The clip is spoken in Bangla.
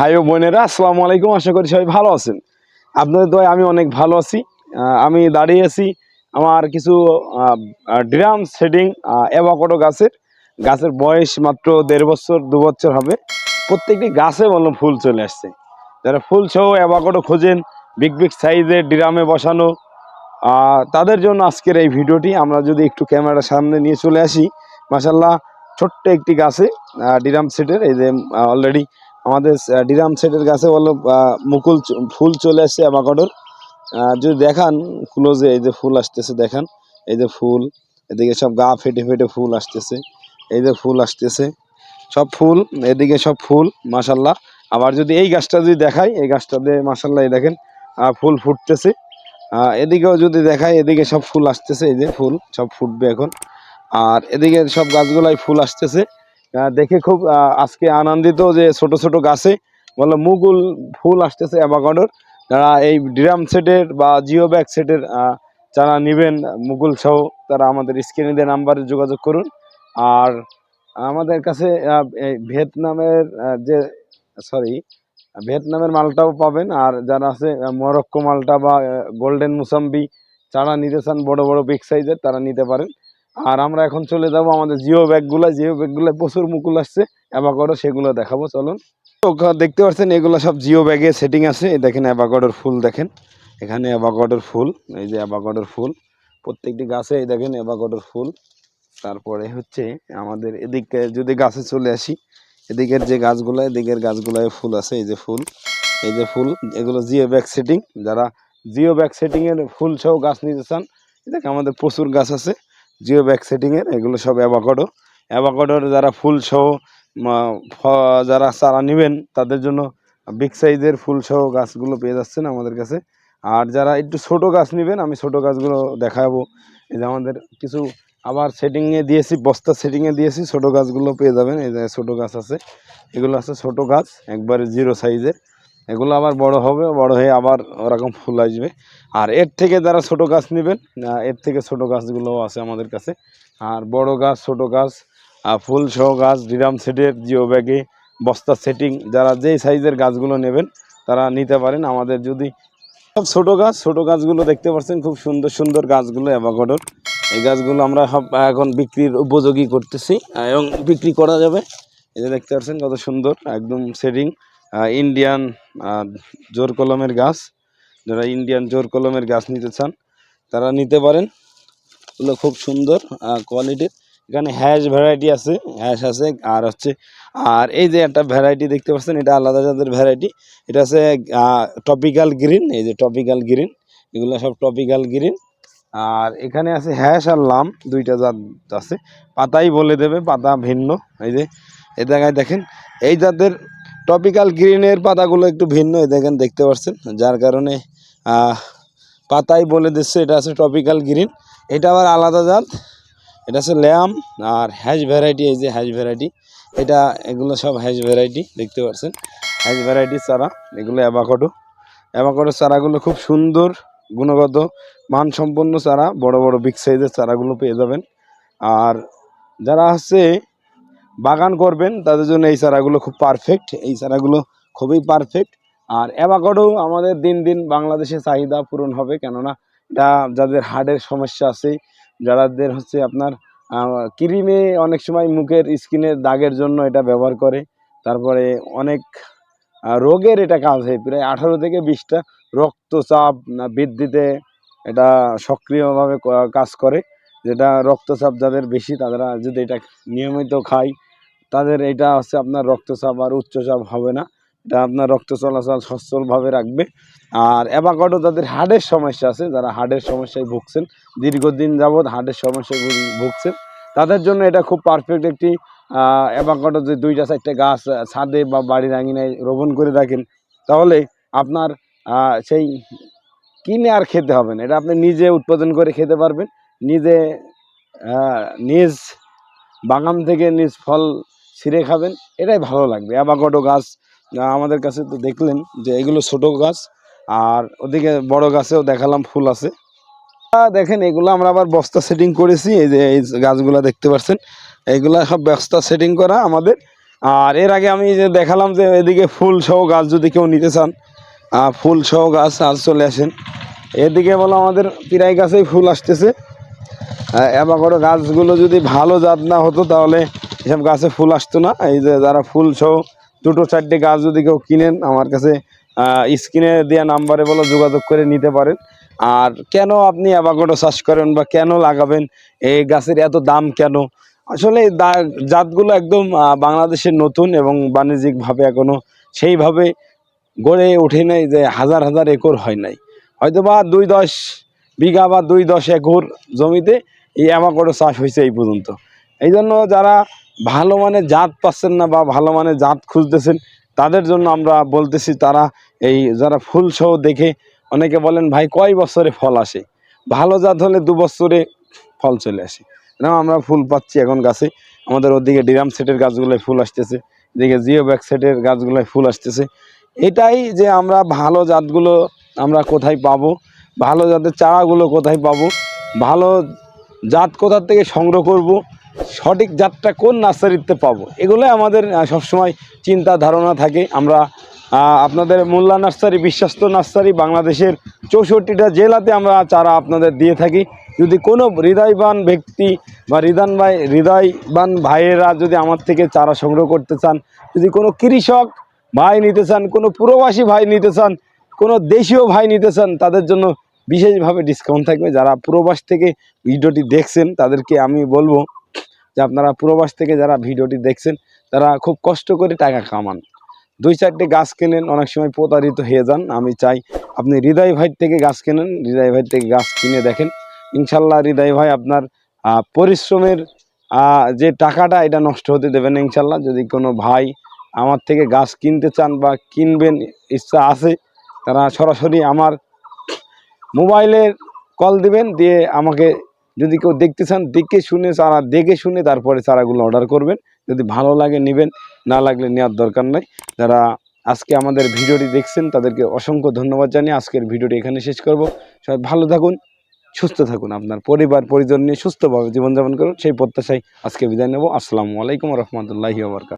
ভাই ও বোনেরা, আসসালামু আলাইকুম। আশা করি সবাই ভালো আছেন। আপনাদের দয় আমি অনেক ভালো আছি। আমি দাঁড়িয়ে আছি আমার কিছু ড্রাম সেটিং অ্যাভাকোডো গাছের। গাছের বয়স মাত্র দেড় বছর, দু বছর হবে। প্রত্যেকটি গাছে বললাম ফুল চলে আসছে। যারা ফুল সহ অ্যাভাকোডো খোঁজেন, বিগ বিগ সাইজের ড্রামে বসানো তাদের জন্য আজকের এই ভিডিওটি। আমরা যদি একটু ক্যামেরার সামনে নিয়ে চলে আসি মাসাল্লাহ ছোট্ট একটি গাছে ডিরাম সেটের। এই যে অলরেডি আমাদের ডিরাম সেটের বলল আহ, মুকুল ফুল চলে আসছে অ্যাভাকাডোর। যদি দেখান ক্লোজে এই যে ফুল আসতেছে দেখান। এই যে ফুল এদিকে সব গা ফেটে ফেটে ফুল আসতেছে। এই যে ফুল আসতেছে সব ফুল এদিকে সব ফুল মাসাল্লাহ আবার যদি এই গাছটা যদি দেখাই এই গাছটাতে মাসাল্লাহ দেখেন ফুল ফুটতেছে। এদিকেও যদি দেখাই এদিকে সব ফুল আসতেছে এই যে ফুল সব ফুটবে এখন। আর এদিকে সব গাছগুলাই ফুল আসতেছে। দেখে খুব আজকে আনন্দিত যে ছোট ছোট গাছে বলল মুগুল ফুল আসতেছে অ্যাভাকাডোর যারা এই ড্রাম সেটের বা জিও ব্যাগ সেটের যারা নেবেন মুকুল সহ, তারা আমাদের স্ক্রিনে দিয়ে নাম্বারে যোগাযোগ করুন। আর আমাদের কাছে এই ভিয়েতনামের যে সরি ভিয়েতনামের মালটাও পাবেন। আর যারা আছে মরক্কো মালটা বা গোল্ডেন মুসাম্বি, যারা নিতে চান বড় বড় বিগ সাইজের তারা নিতে পারেন। আর আমরা এখন চলে যাব আমাদের জিও ব্যাগগুলো জিও ব্যাগগুলো প্রচুর মুকুল আসছে। অ্যাভাকাডো সেগুলো দেখাবো, চলুন। দেখতে পাচ্ছেন, এগুলো সব জিও ব্যাগে সেটিং আছে। এই দেখেন অ্যাভাকাডোর ফুল দেখেন। এখানে অ্যাভাকাডোর ফুল, এই যে অ্যাভাকাডোর ফুল। প্রত্যেকটি গাছে এই দেখেন অ্যাভাকাডোর ফুল। তারপরে হচ্ছে আমাদের এদিকে যদি গাছে চলে আসি, এদিকের যে গাছগুলো এদিকের গাছগুলোয় ফুল আছে, এই যে ফুল। এই যে ফুল, এগুলো জিও ব্যাগ সেটিং যারা জিও ব্যাগ সেটিংয়ের ফুল সহ গাছ নিতে চান দেখে আমাদের প্রচুর গাছ আছে। জিও ব্যাগ সেটিংয়ের, এগুলো সব অ্যাভাকাডো অ্যাভাকাডোর যারা ফুল সহ যারা চারা নেবেন, তাদের জন্য বিগ সাইজের ফুল সহ গাছগুলো পেয়ে যাচ্ছেন আমাদের কাছে। আর যারা একটু ছোট গাছ নেবেন, আমি ছোট গাছগুলো দেখাবো। এই যে আমাদের কিছু আবার সেটিংয়ে দিয়েছি, বস্তা সেটিংয়ে দিয়েছি, ছোট গাছগুলো পেয়ে যাবেন। এই যে ছোটো গাছ আছে, এগুলো আছে ছোট গাছ, একবারে জিরো সাইজের এগুলো আবার বড় হবে, বড় হয়ে আবার ওরকম ফুল আসবে। আর এর থেকে যারা ছোট গাছ নেবেন এর থেকে ছোট গাছগুলোও আছে আমাদের কাছে। আর বড় গাছ, ছোট গাছ ফুল সহ গাছ, ডিরাম সেটের জিও ব্যাগে, বস্তা সেটিং, যারা যেই সাইজের গাছগুলো নেবেন, তারা নিতে পারেন আমাদের যদি সব ছোট গাছ, ছোট গাছগুলো দেখতে পাচ্ছেন, খুব সুন্দর সুন্দর গাছগুলো অ্যাভাকাডোর এই গাছগুলো আমরা সব এখন বিক্রির উপযোগী করতেছি এবং বিক্রি করা যাবে। যে দেখতে পাচ্ছেন কত সুন্দর, একদম সেটিং ইন্ডিয়ান জোর কলমের গাছ। যারা ইন্ডিয়ান জোর কলমের গাছ নিতে চান, তারা নিতে পারেন। এগুলো খুব সুন্দর কোয়ালিটির এখানে হ্যাশ ভ্যারাইটি আছে হ্যাশ আছে, আর হচ্ছে, আর এই যে একটা ভ্যারাইটি দেখতে পাচ্ছেন, এটা আলাদা জাতের ভ্যারাইটি এটা আছে টপিক্যাল গ্রিন এই যে টপিক্যাল গ্রিন এগুলো সব টপিক্যাল গ্রিন আর এখানে আছে হ্যাশ আর লাম, দুইটা জাত আছে। পাতাই বলে দেবে, পাতা ভিন্ন। এই যে, এই জায়গায় দেখেন, এই জাতের টপিক্যাল গ্রিনের পাতাগুলো একটু ভিন্ন দেখেন, দেখতে পাচ্ছেন? যার কারণে পাতাই বলে দিচ্ছে, এটা আছে টপিক্যাল গ্রিন এটা আবার আলাদা জাত। এটা আছে ল্যাম আর হ্যাশ ভ্যারাইটি এই যে হ্যাজ ভ্যারাইটি এটা, এগুলো সব হ্যাজ ভ্যারাইটি দেখতে পাচ্ছেন? হ্যাজ ভ্যারাইটির চারা, এগুলো অ্যাভাকাডো অ্যাভাকাডো চারাগুলো খুব সুন্দর, গুণগত, মানসম্পন্ন চারা। বড় বড় বিগ সাইজের চারাগুলো পেয়ে যাবেন। আর যারা হচ্ছে বাগান করবেন, তাদের জন্য এই চারাগুলো খুব পারফেক্ট এই চারাগুলো খুবই পারফেক্ট আর অ্যাভাকাডো আমাদের দিন দিন বাংলাদেশে চাহিদা পূরণ হবে, কেননা এটা যাদের হার্টের সমস্যা আছে যাদের হচ্ছে আপনার ক্রিমে অনেক সময় মুখের স্কিনের দাগের জন্য এটা ব্যবহার করে। তারপরে অনেক রোগের এটা কাজ হয়, প্রায় আঠারো থেকে বিশটা রক্তচাপ বৃদ্ধিতে এটা সক্রিয়ভাবে কাজ করে। যেটা রক্তচাপ যাদের বেশি, তারা যদি এটা নিয়মিত খায় তাদের এটা হচ্ছে আপনার রক্তচাপ আর উচ্চচাপ হবে না। এটা আপনার রক্ত চলাচল সচ্ছলভাবে রাখবে। আর অ্যাভাকাডো তাদের হার্টের সমস্যা আছে, যারা হার্টের সমস্যায় ভুগছেন, দীর্ঘদিন যাবৎ হার্টের সমস্যায় ভুগছেন, তাদের জন্য এটা খুব পারফেক্ট একটি অ্যাভাকাডো যে দুইটা, চারটে গাছ ছাদে বা বাড়ির আঙিনায় রোপণ করে রাখেন, তাহলে আপনার সেই কিনে আর খেতে হবে না। এটা আপনি নিজে উৎপাদন করে খেতে পারবেন। নিজে নিজ বাগান থেকে নিজ ফল ছিঁড়ে খাবেন, এটাই ভালো লাগবে। অ্যাভাকাডো গাছ আমাদের কাছে তো দেখলেন যে এগুলো ছোট গাছ, আর ওদিকে বড় গাছেও দেখালাম ফুল আছে। দেখেন এগুলো আমরা আবার বস্তা সেটিং করেছি, এই যে এই গাছগুলো দেখতে পাচ্ছেন এইগুলা সব বস্তা সেটিং করা আমাদের। আর এর আগে আমি যে দেখালাম যে এদিকে ফুল সহ গাছ যদি কেউ নিতে চান ফুল সহ গাছ আজ চলে আসেন। এদিকে বলো আমাদের পিরাই গাছেই ফুল আসতেছে। অ্যাভাকাডো গাছগুলো যদি ভালো জাত না হতো তাহলে এসব গাছে ফুল আসতো না। এই যে যারা ফুল সহ দুটো, চারটে গাছ যদি কেউ কিনেন, আমার কাছে স্ক্রিনে দেওয়া নাম্বারে বলো, যোগাযোগ করে নিতে পারেন। আর কেন আপনি অ্যাভাকাডো চাষ করেন বা কেন লাগাবেন? এই গাছের এত দাম কেন? আসলে জাতগুলো একদম বাংলাদেশের নতুন এবং বাণিজ্যিকভাবে এখনও সেইভাবে গড়ে ওঠে নাই যে হাজার হাজার একর হয় নাই। হয়তো বা দুই দশ বিঘা বা দুই দশ একর জমিতে এই অ্যাভাকাডো চাষ হয়েছে এই পর্যন্ত। এই জন্য যারা ভালো মানের জাত পাচ্ছেন না বা ভালো মানের জাত খুঁজতেছেন, তাদের জন্য আমরা বলতেছি তারা এই যারা ফুল সহ দেখে অনেকে বলেন, ভাই, কয় বছরে ফল আসে? ভালো জাত হলে দু বছরে ফল চলে আসে। না, আমরা ফুল পাচ্ছি এখন গাছে। আমাদের ওদিকে ডিরাম সেটের গাছগুলোয় ফুল আসতেছে, এদিকে জিও ব্যাক সেটের গাছগুলোয় ফুল আসতেছে। এটাই যে আমরা ভালো জাতগুলো আমরা কোথায় পাবো, ভালো জাতের চারাগুলো কোথায় পাবো, ভালো জাত কোথার থেকে সংগ্রহ করব সঠিক জাতটা কোন নার্সারিতে পাবো? এগুলোই আমাদের সবসময় চিন্তা ধারণা থাকে। আমরা আপনাদের মোল্লা নার্সারি, বিশ্বাস্ত নার্সারি, বাংলাদেশের চৌষট্টিটা জেলাতে আমরা চারা আপনাদের দিয়ে থাকি। যদি কোনো হৃদয়বান ব্যক্তি বা হৃদয় ভাই, হৃদয়বান ভাইয়েরা যদি আমার থেকে চারা সংগ্রহ করতে চান, যদি কোনো কৃষক ভাই নিতে চান, কোনো প্রবাসী ভাই নিতে চান, কোনো দেশীয় ভাই নিতে চান, তাদের জন্য বিশেষভাবে ডিসকাউন্ট থাকবে। যারা প্রবাস থেকে ভিডিওটি দেখছেন, তাদেরকে আমি বলব যে আপনারা প্রবাস থেকে যারা ভিডিওটি দেখছেন, তারা খুব কষ্ট করে টাকা কামান। দুই চারটে গাছ কেনেন, অনেক সময় প্রতারিত হয়ে যান। আমি চাই আপনি হৃদয় ভাই থেকে গাছ কেনেন, হৃদয় ভাই থেকে গাছ কিনে দেখেন। ইনশাল্লাহ হৃদয় ভাই আপনার পরিশ্রমের যে টাকাটা, এটা নষ্ট হতে দেবেন ইনশাল্লাহ। যদি কোনো ভাই আমার থেকে গাছ কিনতে চান বা কিনবেন, ইচ্ছা আছে, তারা সরাসরি আমার মোবাইলের কল দিবেন, দিয়ে আমাকে যদি কেউ দেখতে চান, দেখে শুনে চারা দেখে শুনে তারপরে চারাগুলো অর্ডার করবেন। যদি ভালো লাগে নেবেন, না লাগলে নেওয়ার দরকার নাই। যারা আজকে আমাদের ভিডিওটি দেখছেন, তাদেরকে অসংখ্য ধন্যবাদ জানিয়ে আজকের ভিডিওটি এখানে শেষ করব। সবাই ভালো থাকুন, সুস্থ থাকুন। আপনার পরিবার, পরিজন নিয়ে সুস্থভাবে জীবনযাপন করুন। সেই প্রত্যাশায় আজকে বিদায় নেব। আসসালামু আলাইকুম রহমতুল্লাহি ওবরকাত